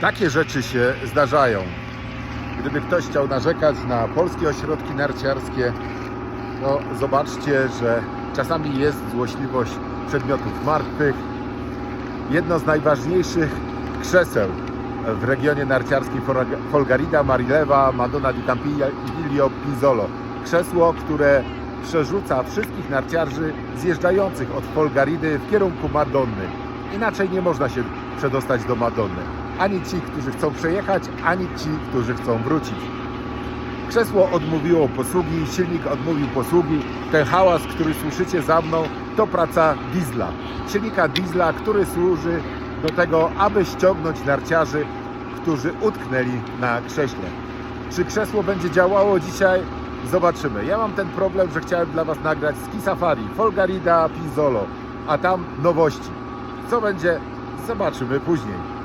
Takie rzeczy się zdarzają. Gdyby ktoś chciał narzekać na polskie ośrodki narciarskie, no zobaczcie, że czasami jest złośliwość przedmiotów martwych. Jedno z najważniejszych krzeseł w regionie narciarskim Folgarida, Marilewa, Madonna di Campiglio, Pizzolo. Krzesło, które przerzuca wszystkich narciarzy zjeżdżających od Folgaridy w kierunku Madonny. Inaczej nie można się przedostać do Madonny. Ani ci, którzy chcą przejechać, ani ci, którzy chcą wrócić. Krzesło odmówiło posługi, silnik odmówił posługi. Ten hałas, który słyszycie za mną, to praca diesla. Silnika diesla, który służy do tego, aby ściągnąć narciarzy, którzy utknęli na krześle. Czy krzesło będzie działało dzisiaj? Zobaczymy. Ja mam ten problem, że chciałem dla Was nagrać ski safari, Folgarida, Pizzolo, a tam nowości. Co będzie? Zobaczymy później.